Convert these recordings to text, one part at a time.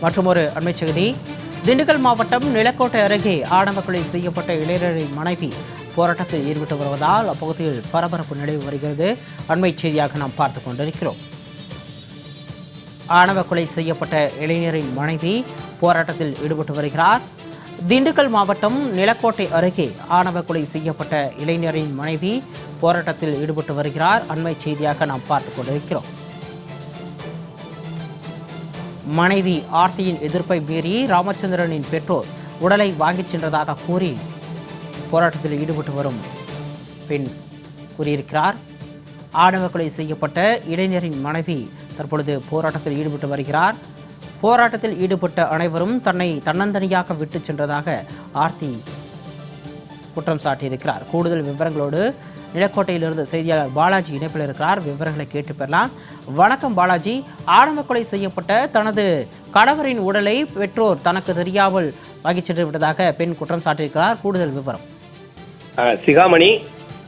மற்றொரு அண்மை செய்தி. திண்டுக்கல் மாவட்டம் நிலக்கோட்டை அருகே ஆணவ கொலை செய்யப்பட்ட இளைஞரின் மனைவி போராட்டத்தில் ஈடுபட்டு வருவதால் அப்பகுதியில் பரபரப்பு நிலவு வருகிறது. அண்மை செய்தியாக நாம் பார்த்து கொண்டிருக்கிறோம். ஆணவ கொலை செய்யப்பட்ட இளைஞரின் மனைவி போராட்டத்தில் ஈடுபட்டு வருகிறார். திண்டுக்கல் மாவட்டம் நிலக்கோட்டை அருகே ஆணவ கொலை செய்யப்பட்ட இளைஞரின் மனைவி போராட்டத்தில் ஈடுபட்டு வருகிறார். அண்மை செய்தியாக நாம் பார்த்து கொண்டிருக்கிறோம். மனைவி ஆர்த்தியின் எதிர்ப்பை மீறி ராமச்சந்திரனின் பெற்றோர் உடலை வாங்கிச் சென்றதாக கூறி போராட்டத்தில் ஈடுபட்டு வரும் பெண் கூறியிருக்கிறார். ஆணவ கொலை செய்யப்பட்ட இளைஞரின் மனைவி தற்பொழுது போராட்டத்தில் ஈடுபட்டு வருகிறார். போராட்டத்தில் ஈடுபட்ட அனைவரும் தன்னை தன்னந்தனியாக விட்டுச் சென்றதாக ஆர்த்தி குற்றம் சாட்டியிருக்கிறார். கூடுதல் விவரங்களோடு நிலக்கோட்டையிலிருந்து செய்தியாளர் பாலாஜி இணைப்பில் இருக்கிறார். விவரங்களை கேட்டு பெறலாம். வணக்கம் பாலாஜி. ஆரம்ப கொலை செய்யப்பட்ட தனது கணவரின் உடலை பெற்றோர் தனக்கு தெரியாமல் வாங்கி சென்று விட்டதாக பெண் குற்றம் சாட்டியிருக்கிறார். கூடுதல் விவரம். சிகாமணி.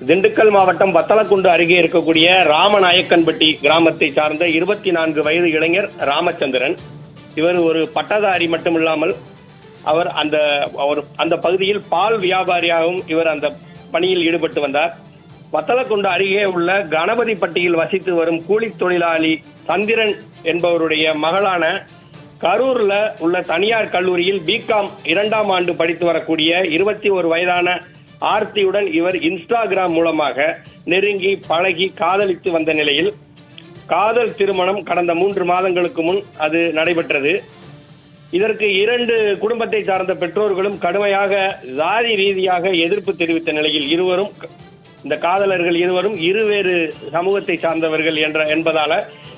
திண்டுக்கல் மாவட்டம் வத்தலக்குண்டு அருகே இருக்கக்கூடிய ராமநாயக்கன்பட்டி கிராமத்தை சார்ந்த இருபத்தி நான்கு வயது இளைஞர் ராமச்சந்திரன். இவர் ஒரு பட்டதாரி மட்டுமில்லாமல் அவர் அந்த அவர் அந்த பகுதியில் பால் வியாபாரியாகவும் இவர் அந்த பணியில் ஈடுபட்டு வந்தார். வத்தலக்குண்டு அருகே உள்ள கணபதிப்பட்டியில் வசித்து வரும் கூலித் தொழிலாளி சந்திரன் என்பவருடைய மகளான கரூர்ல உள்ள தனியார் கல்லூரியில் பிகாம் இரண்டாம் ஆண்டு படித்து வரக்கூடிய இருபத்தி ஒரு வயதான ஆர்த்தியுடன் இவர் இன்ஸ்டாகிராம் மூலமாக நெருங்கி பழகி காதலித்து வந்த நிலையில் காதல் திருமணம் கடந்த மூன்று மாதங்களுக்கு முன் அது நடைபெற்றது. இதற்கு இரண்டு குடும்பத்தை சார்ந்த பெற்றோர்களும் கடுமையாக ஜாதி ரீதியாக எதிர்ப்பு தெரிவித்த நிலையில் இருவரும் இந்த காதலர்கள் இருவரும் இருவேறு சமூகத்தை சார்ந்தவர்கள் என்ற என்பதால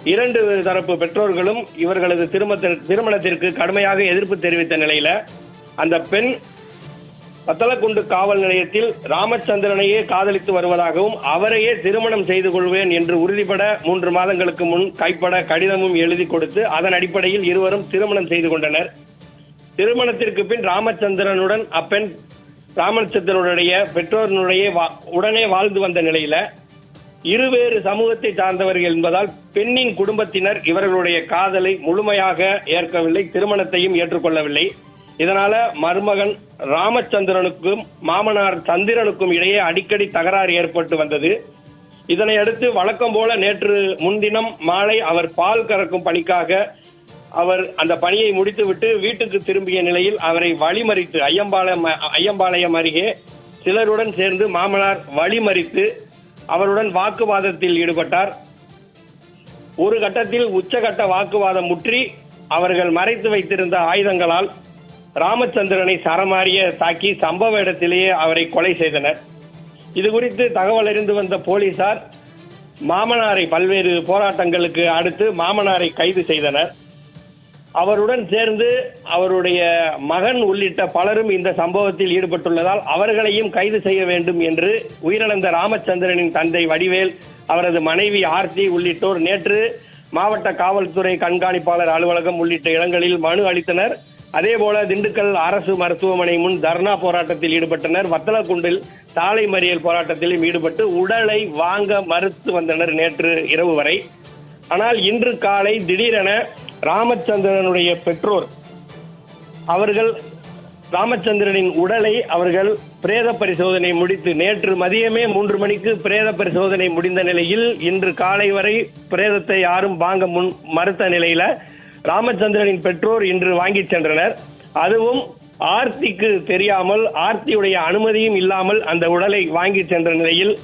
இரண்டு தரப்பு பெற்றோர்களும் இவர்களது திருமணத்திற்கு திருமணத்திற்கு கடுமையாக எதிர்ப்பு தெரிவித்த நிலையில அந்த பெண் பத்தலக்குண்டு காவல் நிலையத்தில் ராமச்சந்திரனையே காதலித்து வருவதாகவும் அவரையே திருமணம் செய்து கொள்வேன் என்று உறுதிபட மூன்று மாதங்களுக்கு முன் கைப்பட கடிதமும் எழுதி கொடுத்து அதன் அடிப்படையில் இருவரும் திருமணம் செய்து கொண்டனர். திருமணத்திற்கு பின் ராமச்சந்திரனுடன் அப்பெண் ராமச்சந்திரனுடைய பெற்றோர்களுடைய வா- உடனே வாழ்ந்து வந்த நிலையில இருவேறு சமூகத்தை சார்ந்தவர்கள் என்பதால் பெண்ணின் குடும்பத்தினர் இவர்களுடைய காதலை முழுமையாக ஏற்கவில்லை திருமணத்தையும் ஏற்றுக்கொள்ளவில்லை. இதனால மருமகன் ராமச்சந்திரனுக்கும் மாமனார் சந்திரனுக்கும் இடையே அடிக்கடி தகராறு ஏற்பட்டு வந்தது. இதனை அடுத்து வழக்கம் போல நேற்று முன்தினம் மாலை அவர் பால் கறக்கும் பணிக்காக அவர் அந்த பணியை முடித்துவிட்டு வீட்டுக்கு திரும்பிய நிலையில் அவரை வழிமறித்து ஐயம்பாளையம் ஐயம்பாளையம் அருகே சிலருடன் சேர்ந்து மாமனார் வழிமறித்து அவருடன் வாக்குவாதத்தில் ஈடுபட்டார். ஒரு கட்டத்தில் உச்சகட்ட வாக்குவாதம் முற்றி அவர்கள் மறைத்து வைத்திருந்த ஆயுதங்களால் ராமச்சந்திரனை சரமாரிய தாக்கி சம்பவ இடத்திலேயே அவரை கொலை செய்தனர். இது குறித்து தகவல் அறிந்து வந்த போலீசார் மாமனாரை பல்வேறு போராட்டங்களுக்கு அடுத்து மாமனாரை கைது செய்தனர். அவருடன் சேர்ந்து அவருடைய மகன் உள்ளிட்ட பலரும் இந்த சம்பவத்தில் ஈடுபட்டுள்ளதால் அவர்களையும் கைது செய்ய வேண்டும் என்று உயிரிழந்த ராமச்சந்திரனின் தந்தை வடிவேல் அவரது மனைவி ஆர்த்தி உள்ளிட்டோர் நேற்று மாவட்ட காவல்துறை கண்காணிப்பாளர் அலுவலகம் உள்ளிட்ட இடங்களில் மனு அளித்தனர். அதேபோல திண்டுக்கல் அரசு மருத்துவமனை முன் தர்ணா போராட்டத்தில் ஈடுபட்டனர். வத்தலக்குண்டில் சாலை மறியல் போராட்டத்திலும் ஈடுபட்டு உடலை வாங்க மறுத்து வந்தனர் நேற்று இரவு வரை. ஆனால் இன்று காலை திடீரென ராமச்சந்திரனுடைய பெற்றோர். அவர்கள் ராமச்சந்திரனின் உடலை அவர்கள் பிரேத பரிசோதனை முடித்து நேற்று மதியமே மூன்று மணிக்கு பிரேத பரிசோதனை முடிந்த நிலையில் இன்று காலை வரை பிரேதத்தை யாரும் வாங்க முன் மறுத்த நிலையில ராமச்சந்திரனின் பெற்றோர் இன்று வாங்கிச் சென்றனர். அதுவும் ஆர்த்திக்கு தெரியாமல் ஆர்த்தியுடைய அனுமதியும் இல்லாமல் அந்த உடலை வாங்கி சென்ற நிலையில்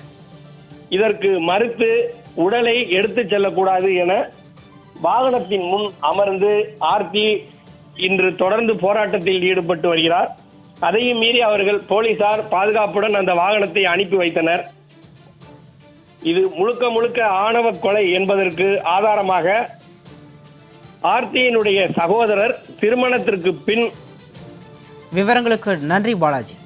இதற்கு மறுத்து உடலை எடுத்துச் செல்லக்கூடாது என வாகனத்தின் முன் அமர்ந்து ஆர்த்தி இன்று தொடர்ந்து போராட்டத்தில் ஈடுபட்டு வருகிறார். அதையும் மீறி அவர்கள் போலீசார் பாதுகாப்புடன் அந்த வாகனத்தை அனுப்பி வைத்தனர். இது முழுக்க முழுக்க ஆணவ கொலை என்பதற்கு ஆதாரமாக ஆர்த்தியினுடைய சகோதரர் திருமணத்திற்கு பின் விவரங்களுக்கு நன்றி பாலாஜி.